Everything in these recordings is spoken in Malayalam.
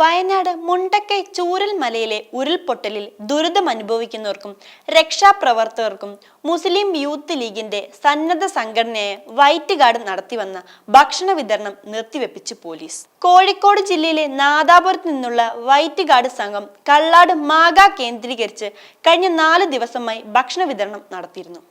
വയനാട് മുണ്ടക്കൈ ചൂരൽ മലയിലെ ഉരുൾപൊട്ടലിൽ ദുരിതം അനുഭവിക്കുന്നവർക്കും രക്ഷാപ്രവർത്തകർക്കും മുസ്ലിം യൂത്ത് ലീഗിന്റെ സന്നദ്ധ സംഘടനയായ വൈറ്റ് ഗാർഡ് നടത്തിവന്ന ഭക്ഷണ വിതരണം നിർത്തിവെപ്പിച്ച് പോലീസ്. കോഴിക്കോട് ജില്ലയിലെ നാദാപുരത്ത് നിന്നുള്ള വൈറ്റ് ഗാർഡ് സംഘം കള്ളാട് മാഗ കേന്ദ്രീകരിച്ച് കഴിഞ്ഞ നാല് ദിവസമായി ഭക്ഷണ വിതരണം നടത്തിയിരുന്നു.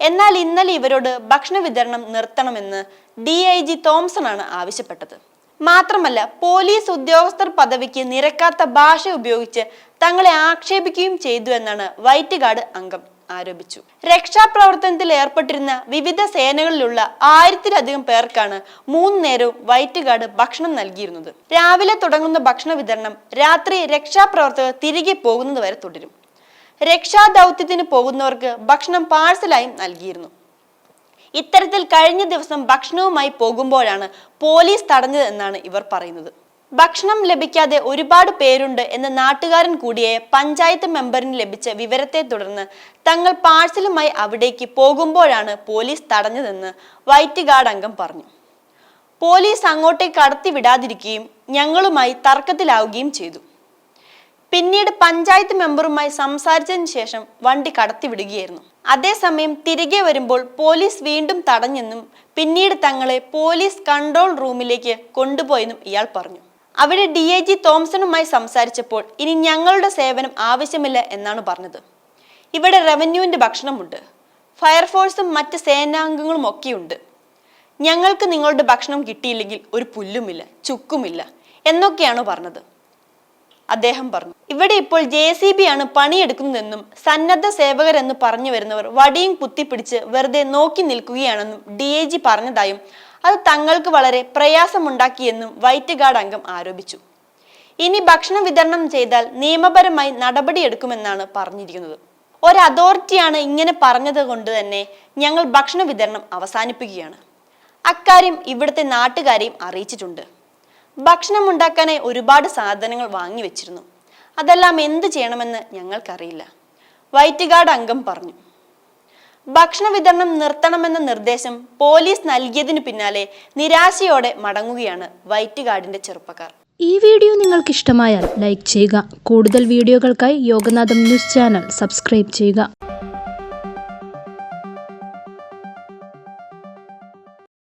എന്നാൽ ഇന്നലെ ഇവരോട് ഭക്ഷണ വിതരണം നിർത്തണമെന്ന് ഡി ഐ ജി തോംസൺ ആണ് ആവശ്യപ്പെട്ടത്. മാത്രമല്ല പോലീസ് ഉദ്യോഗസ്ഥർ പദവിക്ക് നിരക്കാത്ത ഭാഷ ഉപയോഗിച്ച് തങ്ങളെ ആക്ഷേപിക്കുകയും ചെയ്തു എന്നാണ് വൈറ്റ് ഗാർഡ് അംഗം ആരോപിച്ചു. രക്ഷാപ്രവർത്തനത്തിൽ ഏർപ്പെട്ടിരുന്ന വിവിധ സേനകളിലുള്ള ആയിരത്തിലധികം പേർക്കാണ് മൂന്ന് നേരവും വൈറ്റ് ഗാർഡ് ഭക്ഷണം നൽകിയിരുന്നത്. രാവിലെ തുടങ്ങുന്ന ഭക്ഷണ വിതരണം രാത്രി രക്ഷാപ്രവർത്തകർ തിരികെ പോകുന്നത് വരെ തുടരും. രക്ഷാദൗത്യത്തിന് പോകുന്നവർക്ക് ഭക്ഷണം പാഴ്സലായും നൽകിയിരുന്നു. ഇത്തരത്തിൽ കഴിഞ്ഞ ദിവസം ഭക്ഷണവുമായി പോകുമ്പോഴാണ് പോലീസ് തടഞ്ഞത് എന്നാണ് ഇവർ പറയുന്നത്. ഭക്ഷണം ലഭിക്കാതെ ഒരുപാട് പേരുണ്ട് എന്ന നാട്ടുകാരൻ കൂടിയായ പഞ്ചായത്ത് മെമ്പറിന് ലഭിച്ച വിവരത്തെ തുടർന്ന് തങ്ങൾ പാഴ്സലുമായി അവിടേക്ക് പോകുമ്പോഴാണ് പോലീസ് തടഞ്ഞതെന്ന് വൈറ്റ് ഗാർഡ് അംഗം പറഞ്ഞു. പോലീസ് അങ്ങോട്ടേക്ക് കടത്തി വിടാതിരിക്കുകയും ഞങ്ങളുമായി തർക്കത്തിലാവുകയും ചെയ്തു. പിന്നീട് പഞ്ചായത്ത് മെമ്പറുമായി സംസാരിച്ചതിന് ശേഷം വണ്ടി കടത്തിവിടുകയായിരുന്നു. അതേസമയം തിരികെ വരുമ്പോൾ പോലീസ് വീണ്ടും തടഞ്ഞെന്നും പിന്നീട് തങ്ങളെ പോലീസ് കൺട്രോൾ റൂമിലേക്ക് കൊണ്ടുപോയെന്നും ഇയാൾ പറഞ്ഞു. അവിടെ ഡി ഐ ജി തോംസണുമായി സംസാരിച്ചപ്പോൾ ഇനി ഞങ്ങളുടെ സേവനം ആവശ്യമില്ല എന്നാണ് പറഞ്ഞത്. ഇവിടെ റവന്യൂവിന്റെ ഭക്ഷണമുണ്ട്. ഫയർഫോഴ്സും മറ്റ് സേനാംഗങ്ങളും ഒക്കെയുണ്ട്. ഞങ്ങൾക്ക് നിങ്ങളുടെ ഭക്ഷണം കിട്ടിയില്ലെങ്കിൽ ഒരു പുല്ലുമില്ല ചുക്കുമില്ല എന്നൊക്കെയാണ് പറഞ്ഞത്. അദ്ദേഹം പറഞ്ഞു. ഇവിടെ ഇപ്പോൾ ജെ സി ബി ആണ് പണിയെടുക്കുന്നതെന്നും സന്നദ്ധ സേവകരെന്ന് പറഞ്ഞു വരുന്നവർ വടിയും കുത്തിപ്പിടിച്ച് വെറുതെ നോക്കി നിൽക്കുകയാണെന്നും ഡി ഐ ജി പറഞ്ഞതായും അത് തങ്ങൾക്ക് വളരെ പ്രയാസമുണ്ടാക്കിയെന്നും വൈറ്റ് ഗാർഡ് അംഗം ആരോപിച്ചു. ഇനി ഭക്ഷണ വിതരണം ചെയ്താൽ നിയമപരമായി നടപടിയെടുക്കുമെന്നാണ് പറഞ്ഞിരിക്കുന്നത്. ഒരു അതോറിറ്റിയാണ് ഇങ്ങനെ പറഞ്ഞത് കൊണ്ട് തന്നെ ഞങ്ങൾ ഭക്ഷണ വിതരണം അവസാനിപ്പിക്കുകയാണ്. അക്കാര്യം ഇവിടുത്തെ നാട്ടുകാരെയും അറിയിച്ചിട്ടുണ്ട്. ഭക്ഷണം ഉണ്ടാക്കാനായി ഒരുപാട് സാധനങ്ങൾ വാങ്ങി വെച്ചിരുന്നു. അതെല്ലാം എന്ത് ചെയ്യണമെന്ന് ഞങ്ങൾക്കറിയില്ല. വൈറ്റ് ഗാർഡ് അംഗം പറഞ്ഞു. ഭക്ഷണ വിതരണം നിർത്തണമെന്ന നിർദ്ദേശം പോലീസ് നൽകിയതിനു പിന്നാലെ നിരാശയോടെ മടങ്ങുകയാണ് വൈറ്റ് ഗാർഡിന്റെ ചെറുപ്പക്കാർ. ഈ വീഡിയോ നിങ്ങൾക്ക് ഇഷ്ടമായാൽ ലൈക്ക് ചെയ്യുക. കൂടുതൽ വീഡിയോകൾക്കായി യോഗനാഥം ന്യൂസ് ചാനൽ സബ്സ്ക്രൈബ് ചെയ്യുക.